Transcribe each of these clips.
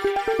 Thank you.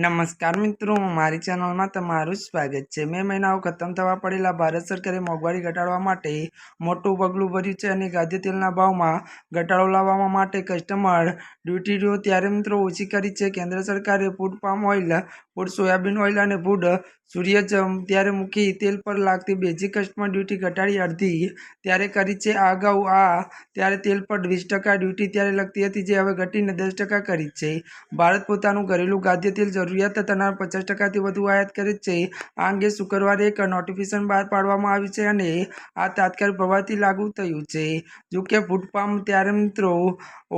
નમસ્કાર મિત્રો, મારી ચેનલમાં તમારું સ્વાગત છે. મે મહિનાઓ ખતમ થવા પડેલા ભારત સરકારે મોંઘવારી ઘટાડવા માટે મોટું પગલું ભર્યું છે અને ખાદ્ય તેલના ભાવમાં ઘટાડો લાવવા માટે કસ્ટમર ડ્યુટીઓ ત્યારે મિત્રો ઓછી કરી છે. કેન્દ્ર સરકારે food palm oil, food soybean oil અને ફૂડ સૂર્યજમ ત્યારે મૂકી તેલ પર લાગતી બેઝિક કસ્ટમર ડ્યુટી ઘટાડી અડધી ત્યારે કરી છે. આ અગાઉ આ ત્યારે તેલ પર વીસ ડ્યુટી ત્યારે લગતી હતી, જે હવે ઘટીને દસ કરી છે. ભારત પોતાનું ઘરેલું ખાદ્ય તેલ જરૂરિયાત તથાના પચાસ ટકાથી વધુ આયાત કરે છે. આ અંગે શુક્રવારે એક નોટિફિકેશન બહાર પાડવામાં આવી છે અને આ તાત્કાલિક પ્રભાવથી લાગુ થયું છે. જો કે ફૂડ પામ ત્યારે મિત્રો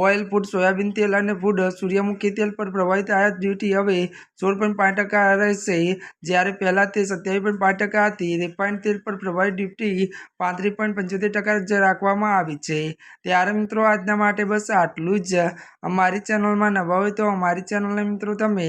ઓઇલ ફૂડ સોયાબીન તેલ અને ફૂડ સૂર્યમુખી તેલ પર પ્રભાવિત આયાત ડ્યુટી હવે સોળ પોઈન્ટ પાંચ ટકા રહેશે. જ્યારે પહેલાં તે સત્યાવીસ પોઈન્ટ પાંચ ટકા હતી. રિફાઇન્ડ તેલ પર પ્રભાવિત ડ્યુટી પાંત્રીસ પોઈન્ટ પંચોતેર ટકા જ રાખવામાં આવી છે. ત્યારે મિત્રો આજના માટે બસ આટલું જ. અમારી ચેનલમાં નવા હોય તો અમારી ચેનલને મિત્રો તમે